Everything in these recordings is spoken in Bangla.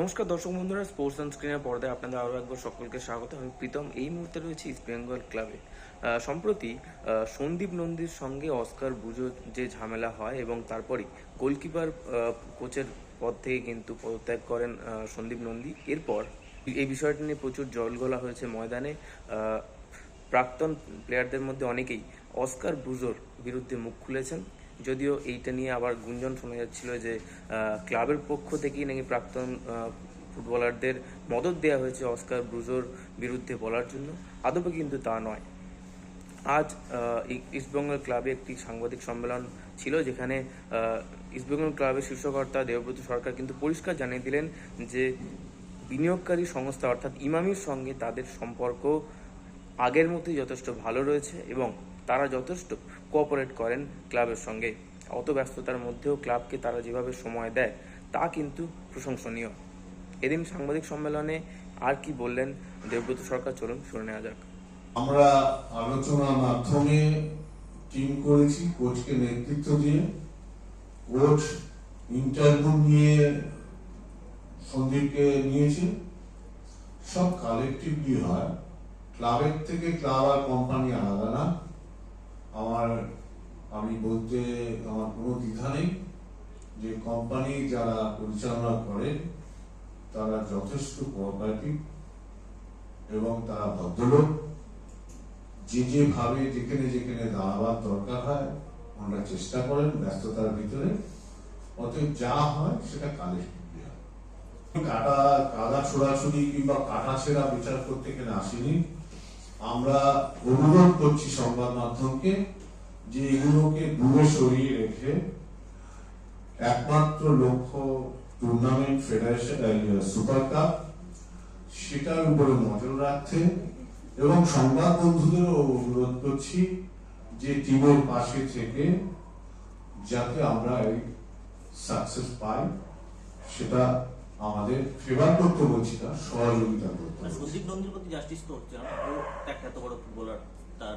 নমস্কার দর্শক বন্ধুরা স্পোর্টস অন স্ক্রিনের পর্দায় আপনাদের আরও একবার সকলকে স্বাগত। আমি প্রীতম, এই মুহূর্তে রয়েছে ইস্ট বেঙ্গল ক্লাবে সম্প্রতি সন্দীপ নন্দীর সঙ্গে অস্কার বুজো যে ঝামেলা হয় এবং তারপরেই গোলকিপার কোচের পদ থেকে কিন্তু পদত্যাগ করেন সন্দীপ নন্দী। এরপর এই বিষয়টি নিয়ে প্রচুর জলঘোলা হয়েছে ময়দানে। প্রাক্তন প্লেয়ারদের মধ্যে অনেকেই অস্কার ব্রুজোর বিরুদ্ধে মুখ খুলেছেন। যদিও এইটা নিয়ে আবার গুঞ্জন শোনা যাচ্ছিল যে ক্লাবের পক্ষ থেকেই নাকি প্রাক্তন ফুটবলারদের মদত দেওয়া হয়েছে অস্কার ব্রুজোর বিরুদ্ধে বলার জন্য। আদপে কিন্তু তা নয়। আজ ইস্টবেঙ্গল ক্লাবে একটি সাংবাদিক সম্মেলন ছিল যেখানে ইস্টবেঙ্গল ক্লাবের শীর্ষকর্তা দেবব্রত সরকার কিন্তু পরিষ্কার জানিয়ে দিলেন যে, বিনিয়োগকারী সংস্থা অর্থাৎ ইমামির সঙ্গে তাদের সম্পর্ক আগের মতোই যথেষ্ট ভালো রয়েছে এবং তারা যথেষ্ট কোঅপারেট করেন ক্লাবের সঙ্গে। অত ব্যস্ততার মধ্যেও ক্লাবকে তারা যেভাবে সময় দেয়, তা কিন্তু প্রশংসনীয়। এদিন সাংবাদিক সম্মেলনে আর কি বললেন দেবব্রত সরকার? চলুন, শুনে নেওয়া যাক। আমরা আলোচনার মাধ্যমে টিম করেছি কোচকে নেতৃত্ব দিয়ে। কোচ ইন্টারভিউ নিয়ে সন্দীপকে নিয়েছে। সব কালেকটিভলি হয়? ক্লাবের থেকে ক্লাব আর কোম্পানি আমি বলতে আমার কোনো দ্বিধা নেই যে কোম্পানি যারা পরিচালনা করে, তারা যথেষ্ট কোঅপারেটিভ এবং তারা ভদ্রলোক। যে যেভাবে যেখানে যেখানে দাঁড়াবার দরকার হয়, ওনারা চেষ্টা করেন ব্যস্ততার ভিতরে। অতএব যা হয় সেটা কালে কাটা, কাদা ছোড়াছুড়ি কিংবা কাটা ছেঁড়া বিচার করতে এখানে আসেনি। আমরা অনুরোধ করছি সংবাদ মাধ্যমকে যে এগুলোকে দূরে সরিয়ে রেখে একমাত্র লক্ষ্য টুর্নামেন্ট ফেডারেশন সুপার কাপ সেটার উপরে নজর রাখতে এবং সংবাদ বন্ধুদেরও অনুরোধ করছি যে টিমের পাশে থেকে যাতে আমরা এই সাকসেস পাই, সেটা আমাদের ফেভার করতে বলছি না সহযোগিতা করতে মানে নন্দীর প্রতি জাস্টিস তো হচ্ছে না? একটা এত বড় ফুটবলার তার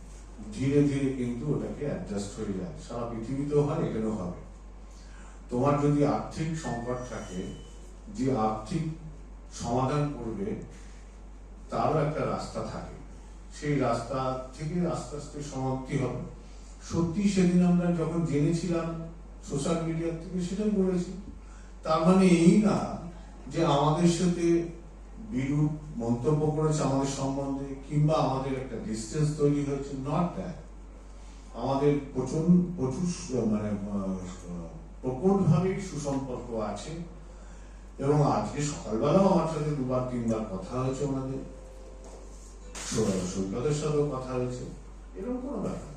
ধীরে ধীরে কিন্তু ওটাকে অ্যাডজাস্ট হয়ে যায়। সারা পৃথিবীতেও হয়, এখানেও হবে। তোমার যদি আর্থিক সংকট থাকে, যে আর্থিক সমাধান করবে, তারও একটা রাস্তা থাকে। সেই রাস্তা থেকে আস্তে আস্তে সমাপ্তি হবে। সত্যি সেদিন আমরা যখন জেনেছিলাম সোশ্যাল মিডিয়া থেকে, সেটাই বলেছি। তার মানে এই না যে আমাদের সাথে বিরূপ মন্তব্য করেছে আমাদের সম্বন্ধে, কিংবা আমাদের একটা ডিস্টেন্স তৈরি হয়েছে নট দ্যাট আমাদের প্রচুর প্রচুর মানে প্রকটভাবে সুসম্পর্ক আছে, এবং আজকে সকালবেলাও আমার সাথে দুবার, তিনবার কথা হয়েছে ওনাদের সৈকতের সাথেও কথা হয়েছে এরকম কোনো ব্যাপার।